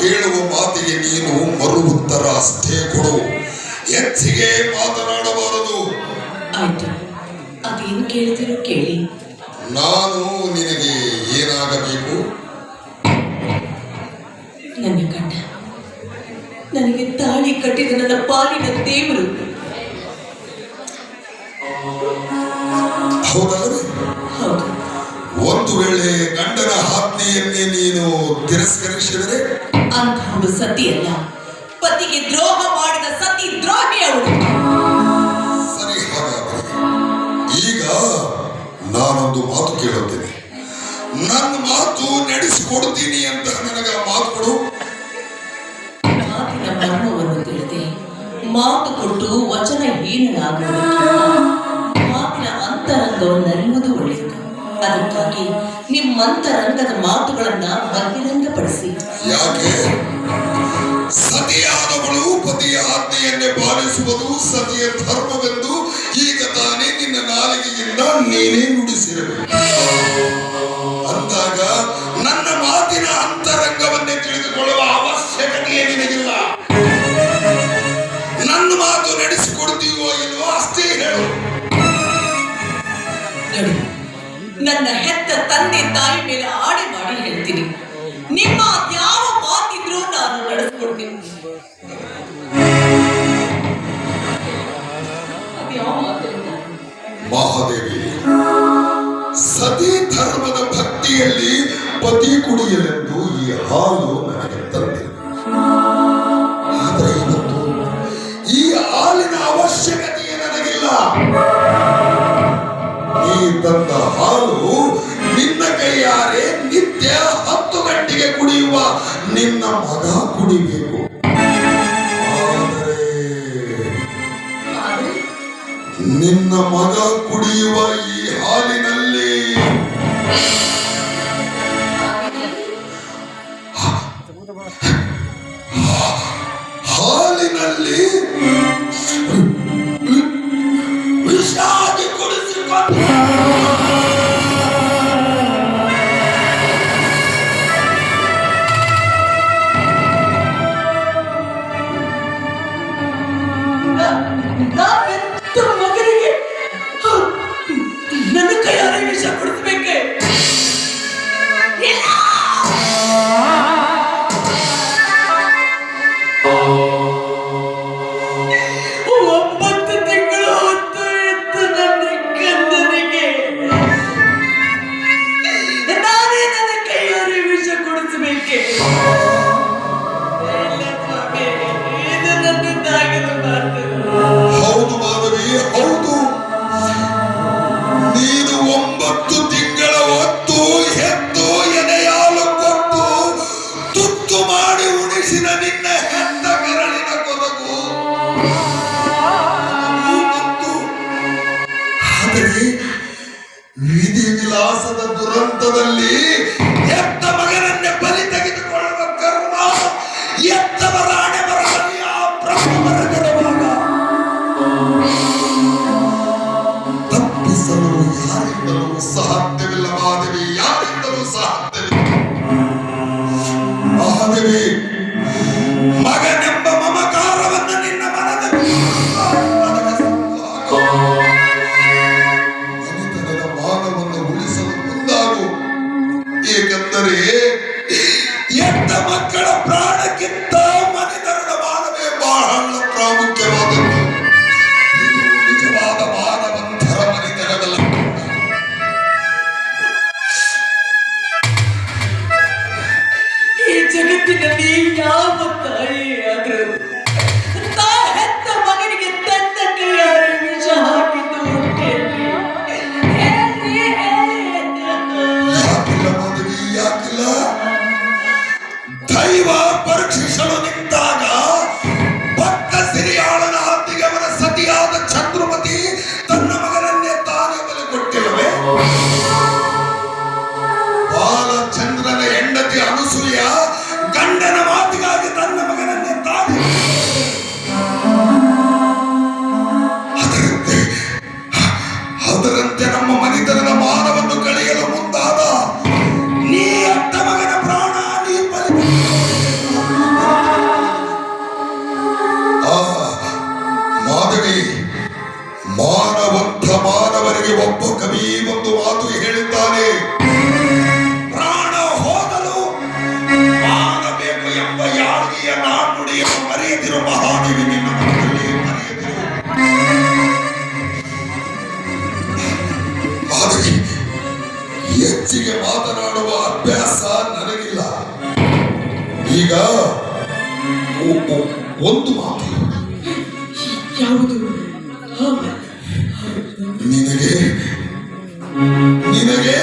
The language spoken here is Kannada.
ಕೇಳುವ ಮಾತಿಗೆ ನೀನು ಮರು ಉತ್ತರ ಅಷ್ಟೇ ಕೊಡು. ಹೆಚ್ಚಿಗೆ ಮಾತನಾಡಬಾರದು. ಆಯ್ತು. ಅದೇನು ಕೇಳಿ. ನಾನು ನಿನಗೆ ಏನಾಗಬೇಕು? ನನ್ನ ಗಂಡ ನನಗೆ ತಾಳಿ ಕಟ್ಟಿದ ನನ್ನ ಪಾಲಿನ ದೇವರು. ಹೌದಲ್ಲವೇ? ಹೌದು. ಒಂದು ವೇಳೆ ಗಂಡನ ಆಜ್ಞೆಯನ್ನೇ ನೀನು ತಿರಸ್ಕರಿಸಿದರೆ ಅಂತಹವಳು ಸತಿಯಲ್ಲ ಪತಿಗೆ ದ್ರೋಹ ಮಾಡಿದ ಸತಿ ದ್ರೋಹಿ ಅವಳು. ಸರಿ ಈಗ ನಾನೊಂದು ಮಾತು ಕೇಳುತ್ತೇನೆ. ನನ್ನ ಮಾತು ನಡೆಸಿಕೊಡ್ತೀನಿ ಅಂತ ನನಗೆ ಮಾತು ಕೊಡು. ಮಾತಿನ ಮರ್ಮವನ್ನು ತಿಳಿದೆ. ಮಾತು ಕೊಟ್ಟು ವಚನ ಹೀನನಾಗುವುದಕ್ಕಿಂತ ಮಾತಿನ ಅಂತರಂಗವನ್ನು ಅರಿಯುವುದು ಒಳ್ಳೆಯದು. ಅದಕ್ಕಾಗಿ ನಿಮ್ಮಂತರಂಗದ ಮಾತುಗಳನ್ನ ಬಹಿರಂಗಪಡಿಸಿ. ಯಾಕೆ? ಸತಿಯಾದವಳು ಪತಿಯ ಆಜ್ಞೆಯನ್ನೇ ಪಾಲಿಸುವುದು ಸತಿಯ ಧರ್ಮವೆಂದು ಈಗ ತಾನೇ ನಿನ್ನ ನಾಲಿಗೆಯಿಂದ ನೀನೇ ನುಡಿಸಿರಬೇಕು. ನನ್ನ ಹೆತ್ತ ತಂದೆ ತಾಯಿ ಮೇಲೆ ಆಡಿ ಮಾಡಿ ಹೇಳ್ತೀನಿ ನಿಮ್ಮ ಯಾವ ಮಾತಿದ್ರೂ ನಾನು ನಡೆಸ್ಕೊಡ್ತೀನಿ? ಮಹಾದೇವಿ, ಸತಿ ಧರ್ಮದ ಭಕ್ತಿಯಲ್ಲಿ ಪತಿ ಕುಡಿಯಲೆಂದು ಈ ಹಾಲು ನನಗೆ ನಿನ್ನ ಮಗ ಕುಡಿಬೇಕು. ಆದರೆ ನಿನ್ನ ಮಗ ಕುಡಿಯುವ ಈ ಹಾಲಿನಲ್ಲಿ ಹಾಲಿನಲ್ಲಿ ವಿಷಾದಿ ಕುಡಿಸಿಕೊಂಡು Tutti ಯಾರಿಂದಲೂ ಸಾಧ್ಯವಿಲ್ಲ ಮಹಾದೇವಿ ಯಾರಿಂದಲೂ ಸಾಧ್ಯವಿಲ್ಲ ಮಹಾದೇವಿ ನಮಗೆ ಒಬ್ಬ ಕವಿ ಒಂದು ಮಾತು ಹೇಳಿದ್ದಾನೆ ಪ್ರಾಣ ಹೋದಲು ಆಗಬೇಕು ಎಂಬ ಯಾರಿಗೆಯ ನಾನುಡಿಯನ್ನು ಮರೆಯದಿರುವ ಮಹಾದೇವಿ ನಿನ್ನ ಮನದಲ್ಲಿ ಮರೆಯದಿರು. ಹೆಚ್ಚಿಗೆ ಮಾತನಾಡುವ ಅಭ್ಯಾಸ ನನಗಿಲ್ಲ. ಈಗ ಒಂದು ಮಾತು. ಯಾವುದು? ನಿನಗೆ? ನಿನಗೆ?